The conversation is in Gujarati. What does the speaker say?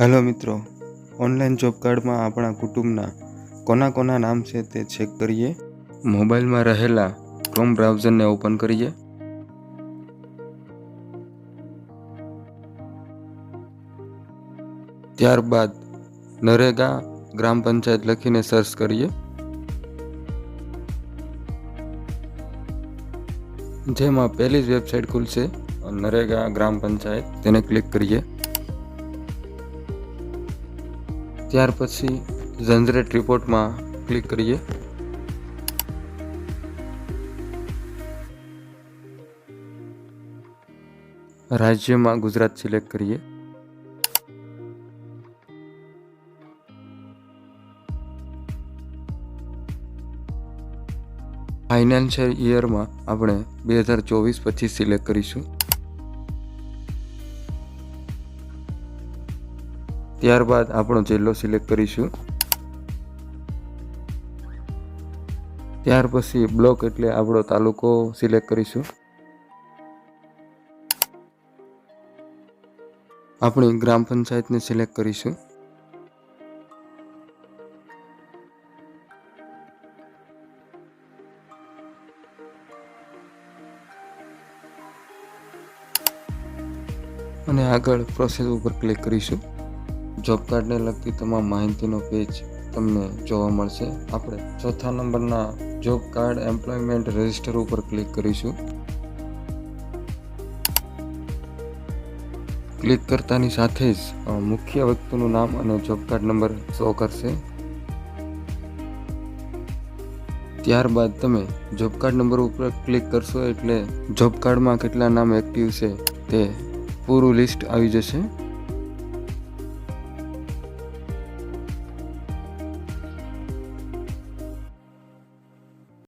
હેલો મિત્રો, ઓનલાઈન જોબ કાર્ડમાં આપણા કુટુંબના કોના કોના નામ છે તે ચેક કરીએ. મોબાઈલમાં રહેલા ક્રોમ બ્રાઉઝરને ઓપન કરીએ. ત્યારબાદ નરેગા ગ્રામ પંચાયત લખીને સર્ચ કરીએ. જેમાં પહેલી જ વેબસાઇટ ખુલશે, નરેગા ગ્રામ પંચાયત, તેને ક્લિક કરીએ. ત્યાર પછી જનરેટ રિપોર્ટમાં ક્લિક કરીએ. રાજ્યમાં ગુજરાત સિલેક્ટ કરીએ. ફાઇનાન્શિયલ ઇયરમાં આપણે બે હજાર ચોવીસ પચીસ સિલેક્ટ કરીશું. ત્યારબાદ આપણો જિલ્લો સિલેક્ટ કરીશું. ત્યાર પછી બ્લોક એટલે આપણો તાલુકો સિલેક્ટ કરીશું. આપણી ગ્રામ પંચાયતને સિલેક્ટ કરીશું. અને આગળ પ્રોસેસ ઉપર ક્લિક કરીશું. જોબ કાર્ડને લગતી તમામ માહિતીનો પેજ તમને જોવા મળશે. આપણે ચોથા નંબરના જોબ કાર્ડ એમ્પ્લોયમેન્ટ રજિસ્ટર ઉપર ક્લિક કરીશું. ક્લિક કરતાની સાથે જ મુખ્ય વ્યક્તિનું નામ અને જોબ કાર્ડ નંબર શો કરશે. ત્યારબાદ તમે જોબ કાર્ડ નંબર ઉપર ક્લિક કરશો એટલે જોબ કાર્ડમાં કેટલા નામ એક્ટિવ છે તે પૂરું લિસ્ટ આવી જશે.